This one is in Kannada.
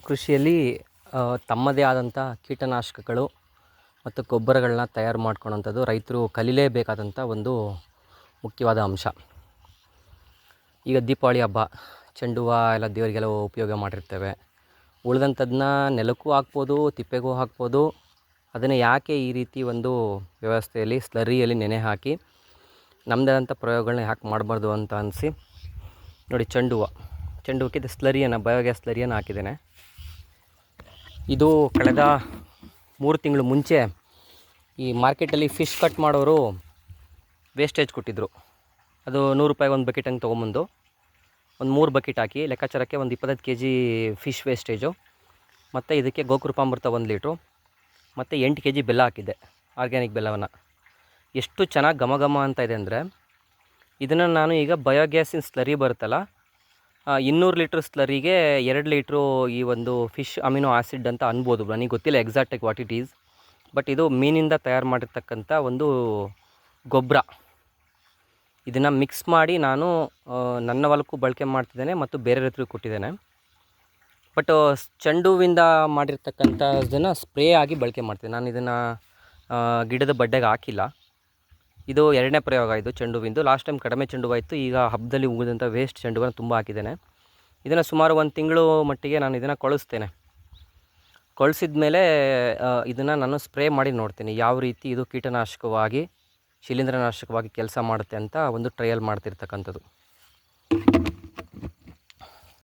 ಕೃಷಿಯಲ್ಲಿ ತಮ್ಮದೇ ಆದಂಥ ಕೀಟನಾಶಕಗಳು ಮತ್ತು ಗೊಬ್ಬರಗಳನ್ನ ತಯಾರು ಮಾಡ್ಕೊಳೋಂಥದ್ದು ರೈತರು ಕಲೀಲೇಬೇಕಾದಂಥ ಒಂದು ಮುಖ್ಯವಾದ ಅಂಶ. ಈಗ ದೀಪಾವಳಿ ಹಬ್ಬ ಚೆಂಡು ಹೂವು ಎಲ್ಲ ದೇವರಿಗೆಲ್ಲ ಉಪಯೋಗ ಮಾಡಿರ್ತೇವೆ. ಉಳಿದಂಥದ್ದನ್ನ ನೆಲಕ್ಕೂ ಹಾಕ್ಬೋದು, ತಿಪ್ಪೆಗೂ ಹಾಕ್ಬೋದು. ಅದನ್ನು ಯಾಕೆ ಈ ರೀತಿ ಒಂದು ವ್ಯವಸ್ಥೆಯಲ್ಲಿ, ಸ್ಲರಿಯಲ್ಲಿ ನೆನೆ ಹಾಕಿ ನಮ್ಮದೇ ಆದಂಥ ಪ್ರಯೋಗಗಳನ್ನ ಯಾಕೆ ಮಾಡಬಾರ್ದು ಅಂತ ಅನಿಸಿ, ನೋಡಿ ಚೆಂಡು ಹೂವು ಚೆಂಡು ಹೂಕಿದ ಸ್ಲರಿಯನ್ನು, ಬಯೋಗ್ಯಾಸ್ ಸ್ಲರಿಯನ್ನು ಹಾಕಿದ್ದೇನೆ. ಇದು ಕಳೆದ ಮೂರು ತಿಂಗಳು ಮುಂಚೆ ಈ ಮಾರ್ಕೆಟಲ್ಲಿ ಫಿಶ್ ಕಟ್ ಮಾಡೋರು ವೇಸ್ಟೇಜ್ ಕೊಟ್ಟಿದ್ದರು ಅದು ನೂರು ರೂಪಾಯಿಗೆ ಒಂದು ಬಕೆಟ್ ಹಂಗೆ ತೊಗೊಂಬಂದು, ಒಂದು ಮೂರು ಬಕೆಟ್ ಹಾಕಿ, ಲೆಕ್ಕಾಚಾರಕ್ಕೆ ಒಂದು ಇಪ್ಪತ್ತೈದು ಕೆ ಜಿ ಫಿಶ್ ವೇಸ್ಟೇಜು, ಮತ್ತು ಇದಕ್ಕೆ ಗೋಕೃಪಾಮೃತ ಒಂದು ಲೀಟ್ರು, ಮತ್ತು ಎಂಟು ಕೆ ಜಿ ಬೆಲ್ಲ ಹಾಕಿದ್ದೆ, ಆರ್ಗ್ಯಾನಿಕ್ ಬೆಲ್ಲವನ್ನು. ಎಷ್ಟು ಚೆನ್ನಾಗಿ ಘಮ ಘಮ ಅಂತ ಇದೆ ಅಂದರೆ, ಇದನ್ನು ನಾನು ಈಗ ಬಯೋಗ್ಯಾಸಿನ ಸ್ಲರಿ ಬರುತ್ತಲ್ಲ ಇನ್ನೂರು ಲೀಟ್ರ್ ಸ್ಲರಿಗೆ ಎರಡು ಲೀಟ್ರು ಈ ಒಂದು ಫಿಶ್ ಅಮಿನೋ ಆ್ಯಸಿಡ್ ಅಂತ ಅನ್ಬೋದು ನನಗೆ ಗೊತ್ತಿಲ್ಲ ಎಕ್ಸಾಕ್ಟಾಗಿ ವಾಟ್ ಇಟ್ ಈಸ್ ಬಟ್ ಇದು ಮೀನಿಂದ ತಯಾರು ಮಾಡಿರ್ತಕ್ಕಂಥ ಒಂದು ಗೊಬ್ಬರ ಇದನ್ನು ಮಿಕ್ಸ್ ಮಾಡಿ ನಾನು ನನ್ನ ಹೊಲಕ್ಕೂ ಬಳಕೆ ಮಾಡ್ತಿದ್ದೇನೆ ಮತ್ತು ಬೇರೆ ರೈತರಿಗೂ ಕೊಟ್ಟಿದ್ದೇನೆ. ಬಟ್ ಚೆಂಡುವಿಂದ ಮಾಡಿರ್ತಕ್ಕಂಥದನ್ನು ಸ್ಪ್ರೇ ಆಗಿ ಬಳಕೆ ಮಾಡ್ತೀನಿ. ನಾನು ಇದನ್ನು ಗಿಡದ ಬಡ್ಡೆಗೆ ಹಾಕಿಲ್ಲ. ಇದು ಎರಡನೇ ಪ್ರಯೋಗ ಇದು ಚೆಂಡು ಹೂವಿಂದು ಲಾಸ್ಟ್ ಟೈಮ್ ಕಡಿಮೆ ಚೆಂಡು ಹೂವಾಯಿತು ಈಗ ಹಬ್ಬದಲ್ಲಿ ಉಗಿದಂಥ ವೇಸ್ಟ್ ಚೆಂಡು ಹೂವನ್ನು ತುಂಬ ಹಾಕಿದ್ದೇನೆ. ಇದನ್ನು ಸುಮಾರು ಒಂದು ತಿಂಗಳು ಮಟ್ಟಿಗೆ ನಾನು ಇದನ್ನು ಕೊಳಿಸ್ತೇನೆ. ಕೊಳಿಸಿದ ಮೇಲೆ ಇದನ್ನು ನಾನು ಸ್ಪ್ರೇ ಮಾಡಿ ನೋಡ್ತೀನಿ. ಯಾವ ರೀತಿ ಇದು ಕೀಟನಾಶಕವಾಗಿ, ಶಿಲೀಂಧ್ರನಾಶಕವಾಗಿ ಕೆಲಸ ಮಾಡುತ್ತೆ ಅಂತ ಒಂದು ಟ್ರಯಲ್ ಮಾಡ್ತಿರ್ತಕ್ಕಂಥದ್ದು.